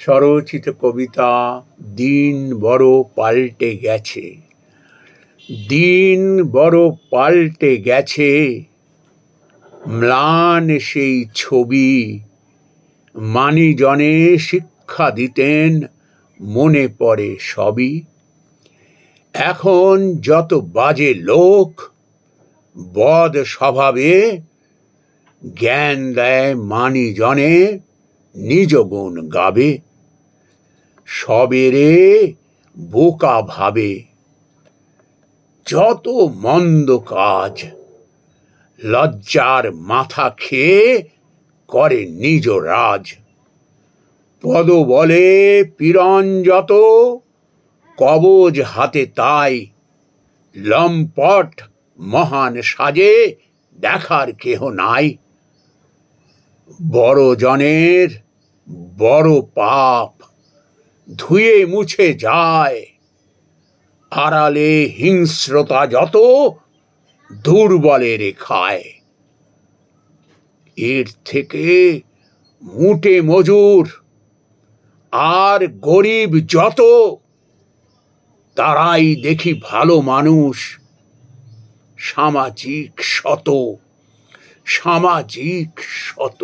স্বরচিত কবিতা দিন বড় পাল্টে গেছে। দিন বড় পাল্টে গেছে। ম্লান সেই ছবি। মানিজনে শিক্ষা দিতেন, মনে পড়ে সবই। এখন যত বাজে লোক, বদ স্বভাবে জ্ঞান দেয় মানিজনে, নিজ গুণ গাবে। সবেরে বোকা ভাবে। যত মন্দ কাজ, লজ্জার মাথা খেয়ে করে নিজ রাজ। পদ বলে পীড়ন যত, কবজ হাতে তাই। লম্পট মহান সাজে দেখার কেহ নাই। বড় জনের বড় পাপ ধুয়ে মুছে যায়। আড়ালে হিংস্রতা যত দুর্বলের খায় এর থেকে মুটে মজুর আর গরিব যত, তারাই দেখি ভালো মানুষ। সামাজিক শত সামাজিক শত।